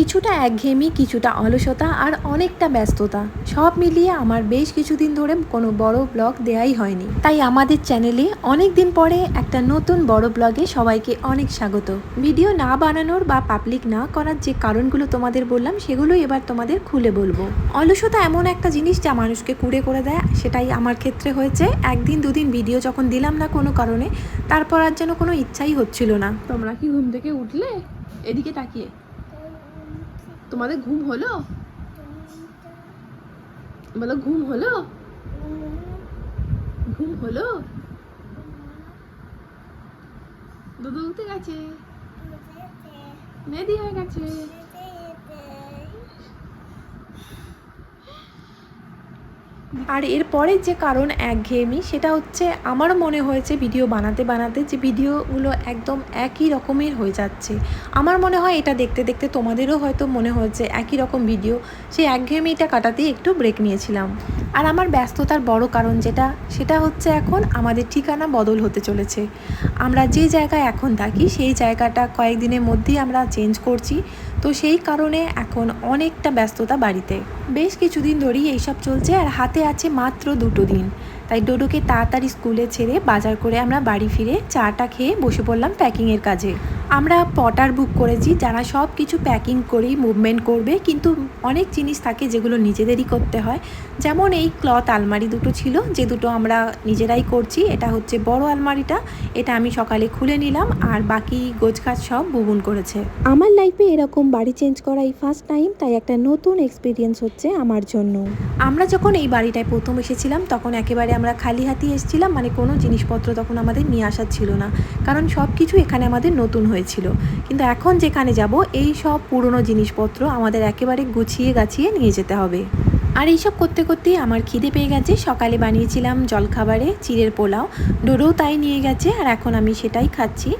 কিছুটা একঘেয়েমি, কিছুটা অলসতা আর অনেকটা ব্যস্ততা, সব মিলিয়ে আমার বেশ কিছুদিন ধরে কোনো বড় ব্লগ দেয়াই হয়নি। তাই আমাদের চ্যানেলে অনেক দিন পরে একটা নতুন বড় ব্লগে সবাইকে অনেক স্বাগত। ভিডিও না বানানোর বা পাবলিক না করার যে কারণগুলো তোমাদের বললাম, সেগুলো এবার তোমাদের খুলে বলব। অলসতা এমন একটা জিনিস যা মানুষকে কুড়ে করে দেয়, সেটাই আমার ক্ষেত্রে হয়েছে। একদিন, দুদিন ভিডিও যখন দিলাম না কোনো কারণে, তারপর আর যেন কোনো ইচ্ছাই হচ্ছিল না। তোমরা কি ঘুম থেকে উঠলে? এদিকে তাকিয়ে। তোমাদের ঘুম হলো? বলো ঘুম হলো? ঘুম হলো? দুধ উঠতে গেছে? মেদি হয়ে গেছে? আর এরপরের যে কারণ একঘেয়েমি, সেটা হচ্ছে আমার মনে হয়েছে ভিডিও বানাতে বানাতে যে ভিডিওগুলো একদম একই রকমের হয়ে যাচ্ছে। আমার মনে হয় এটা দেখতে দেখতে তোমাদেরও হয়তো মনে হয়েছে একই রকম ভিডিও। সেই একঘেয়েমিটা কাটাতেই একটু ব্রেক নিয়েছিলাম। আর আমার ব্যস্ততার বড় কারণ যেটা, সেটা হচ্ছে এখন আমাদের ঠিকানা বদল হতে চলেছে। আমরা যে জায়গায় এখন থাকি, সেই জায়গাটা কয়েকদিনের মধ্যেই আমরা চেঞ্জ করছি। তো সেই কারণে এখন অনেকটা ব্যস্ততা বাড়িতে। বেশ কিছুদিন ধরেই এইসব চলছে আর হাতে আছে মাত্র দুটো দিন। তাই ডোডোকে তাড়াতাড়ি স্কুলে ছেড়ে বাজার করে আমরা বাড়ি ফিরে চাটা খেয়ে বসে পড়লাম প্যাকিংয়ের কাজে। আমরা পটার বুক করেছি যারা সব কিছু প্যাকিং করেই মুভমেন্ট করবে কিন্তু অনেক জিনিস থাকে যেগুলো নিজেদেরই করতে হয়। যেমন এই ক্লথ আলমারি দুটো ছিল যে দুটো আমরা নিজেরাই করছি এটা হচ্ছে বড় আলমারিটা এটা আমি সকালে খুলে নিলাম আর বাকি গোছগাছ সব বুবুন করেছে। আমার লাইফে এরকম বাড়ি চেঞ্জ করা এই ফার্স্ট টাইম তাই একটা নতুন এক্সপিরিয়েন্স হচ্ছে আমার জন্য। আমরা যখন এই বাড়িটায় প্রথম এসেছিলাম তখন একেবারে আমরা খালি হাতি এসেছিলাম মানে কোনো জিনিসপত্র তখন আমাদের নিয়ে আসার ছিল না। কারণ সব কিছু এখানে আমাদের নতুন হয়েছিল। কিন্তু এখন যেখানে যাব, এই সব পুরনো জিনিসপত্র আমাদের একেবারে গুছিয়ে গাছিয়ে নিয়ে যেতে হবে। আর এইসব করতে করতেই আমার খিদে পেয়ে গেছে। সকালে বানিয়েছিলাম জলখাবারে, চিড়ের পোলাও। ডোডোও তাই নিয়ে গেছে, আর এখন আমি সেটাই খাচ্ছি।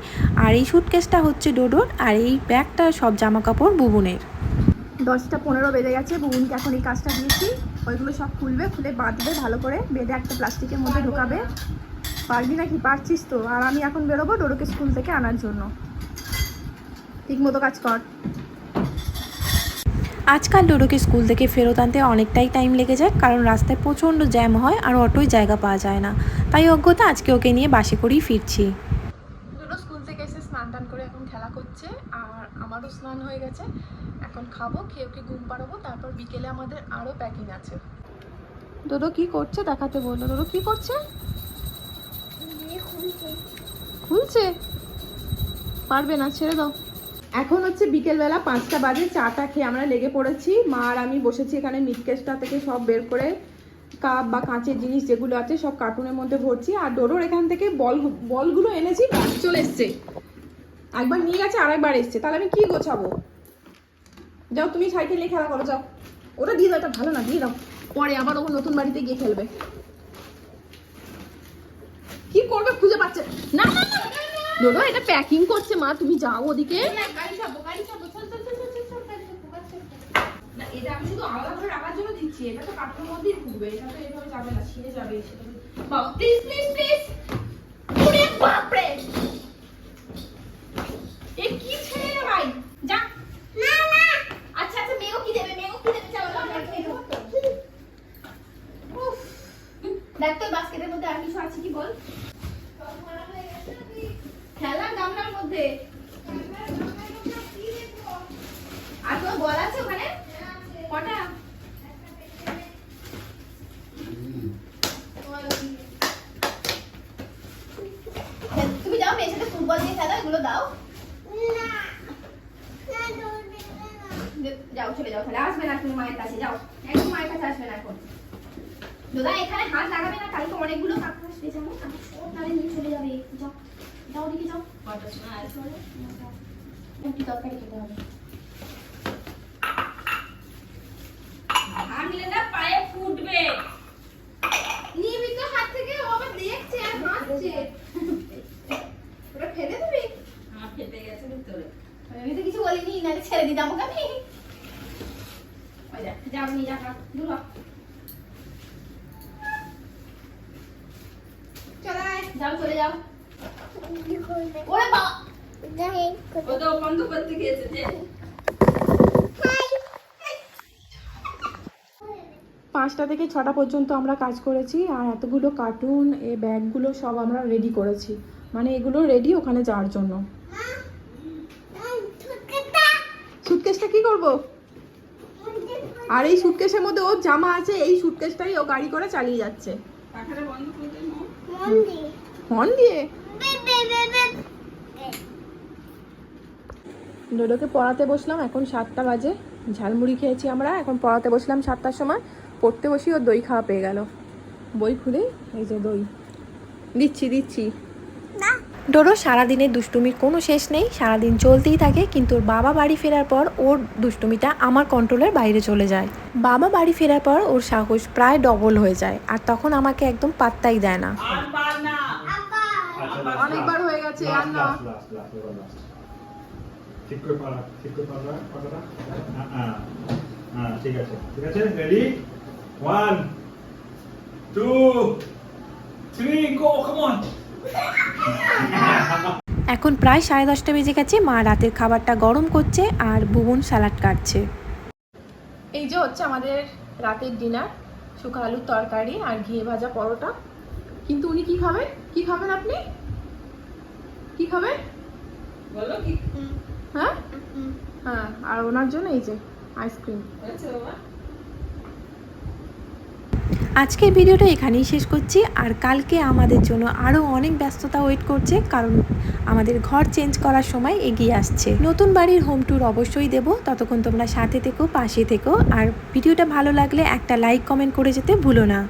আর এই সুটকেসটা হচ্ছে ডোডোর, আর এই ব্যাগটা সব জামা কাপড় বুবুনের। দশটা পনেরো বেজে গেছে, বুবুনকে এখন এই কাজটা দিয়েছি। ওইগুলো সব খুলবে, খুলে বাঁধবে, ভালো করে বেঁধে একটা প্লাস্টিকের মধ্যে ঢোকাবে। পারবি নাকি? পারছিস তো। আর আমি এখন বেরোবো ডোরোকে স্কুল থেকে আনার জন্য। ঠিক মতো কাজ কর। আজকাল ডোডোকে স্কুল থেকে ফেরত আনতে অনেকটাই টাইম লেগে যায়, কারণ রাস্তায় প্রচণ্ড জ্যাম হয় আর অটোই জায়গা পাওয়া যায় না। তাই অজ্ঞতা আজকে ওকে নিয়ে বাসে করেই ফিরছি ডোরো স্কুল থেকে এসে স্নান টান করে এখন খেলা করছে আর আমারও স্নান হয়ে গেছে। এখন খাব খেয়ে ওকে ঘুম পাড়াবো তারপর বিকেলে আমাদের আরও প্যাকিং আছে। ডোডো কি করছে? দেখাতে বলল। ডোডো কি করছে? খুলছে। পারবে না ছেড়ে দাও। এখন হচ্ছে বিকেলবেলা পাঁচটা বাজে চাটা খেয়ে আমরা লেগে পড়েছি। মা আর আমি বসেছি এখানে মিটকেসটা থেকে সব বের করে কাপ বা কাঁচের জিনিস যেগুলো আছে সব কার্টুনের মধ্যে ভরছি। আর ডোডোর এখান থেকে বল বলগুলো এনেছি চলে এসছে। একবার নিয়ে গেছে আর একবার এসছে। তাহলে আমি কি গোছাবো? যাও, তুমি সাইকেল নিয়ে খেলা করো, যাও। ওটা দিয়ে দাও, এটা ভালো না, দিয়ে দাও। পরে আবার ও নতুন বাড়িতে গিয়ে খেলবে। কি করবে খুঁজে পাচ্ছে না? না এটা প্যাকিং করছে মা, তুমি যাও ওদিকে। এটা আমি শুধু করে জন্য দিচ্ছি, এটা তো কার্টুনের মধ্যেই এটা তো এভাবে যাবে না, ছিঁড়ে যাবে প্লিজ প্লিজ প্লিজ এ কি ছেড়ে রে ভাই যা না না আচ্ছা আচ্ছা মেয়েও কি দেবে মেয়েও কি দেবে চলো আমরা খেয়ে নেব উফ। দেখ তো বাস্কেটের মধ্যে আর কিছু আছে কি বল? খেলার গামলার মধ্যে। আর তোমার বল আছে ওখানে? কটা? তুমি যাও, মেয়ের ফুটবল দিয়ে খেলো, এগুলো দাও। যাও, চলে যাও, তাহলে। আসবে না তুমি মায়ের কাছে, যাও। একদম মায়ের কাছে আসবে না এখন। দাদা এখানে হাত লাগাবে না কালকে অনেকগুলো কাকু আসবে ও তাহলে নিয়ে চলে যাবে। যাও যাও ওদিকে যাও। একটু তরকারি খেতে হবে। ভাঙলে না পায়ে ফুটবে। নিয়মিত হাত থেকে ও আবার দেখছে আর হাসছে। ওটা ফেলে দিবি? হাত ফেটে গেছে ভিতরে। আমি তো কিছু বলিনি নাহলে ছেড়ে দিতাম ওকে আমি। ওই দেখ যাও নিয়ে যা দূর হ। যাও চলে যাও। ওরে বাবা। ও তো করতে গিয়েছে যে। পাঁচটা থেকে ছটা পর্যন্ত আমরা কাজ করেছি আর এতগুলো কার্টুন এ ব্যাগগুলো সব আমরা রেডি করেছি। মানে এগুলো রেডি ওখানে যাওয়ার জন্য। সুটকেসটা কি করব? আর এই সুটকেসের মধ্যে ওর জামা আছে এই সুটকেসটাই ও গাড়ি করে চালিয়ে যাচ্ছে। হর্ন দিয়ে? ডোডোকে পড়াতে বসলাম এখন সাতটা বাজে। ঝালমুড়ি খেয়েছি আমরা এখন পড়াতে বসলাম সাতটার সময়। পড়তে বসি ওর দই খাওয়া পেয়ে গেল। বই খুলে এই যে দই। দিচ্ছি দিচ্ছি। ডোরো সারাদিনের দুষ্টুমির কোনো শেষ নেই সারাদিন চলতেই থাকে কিন্তু ওর বাবা বাড়ি ফেরার পর ওর দুষ্টুমিটা আমার কন্ট্রোলের বাইরে চলে যায়। বাবা বাড়ি ফেরার পর ওর সাহস প্রায় ডবল হয়ে যায় আর তখন আমাকে একদম পাত্তাই দেয় না। অনেকবার হয়ে গেছে আর না ঠিক করে পারা ঠিক করে পারা কথাটা হ্যাঁ হ্যাঁ ঠিক আছে ঠিক আছে ready one two three go come on এখন প্রায় সাড়ে দশটা বেজে গেছে মা রাতের খাবারটা গরম করছে আর বুবন স্যালাড কাটছে। এই যে হচ্ছে আমাদের রাতের ডিনার শুকা আলুর তরকারি আর ঘিয়ে ভাজা পরোটা। কিন্তু উনি কি খাবেন? কি খাবেন আপনি? কি খাবেন বলো কি? হ্যাঁ? হ্যাঁ আর ওনার জন্য এই যে আইসক্রিম আজকের ভিডিওটা এখানেই শেষ করছি আর কালকে আমাদের জন্য আরও অনেক ব্যস্ততা ওয়েট করছে কারণ আমাদের ঘর চেঞ্জ করার সময় এগিয়ে আসছে। নতুন বাড়ির হোম ট্যুর অবশ্যই দেব ততক্ষণ তোমরা সাথে থেকো পাশে থেকো আর ভিডিওটা ভালো লাগলে একটা লাইক কমেন্ট করে যেতে ভুলো না।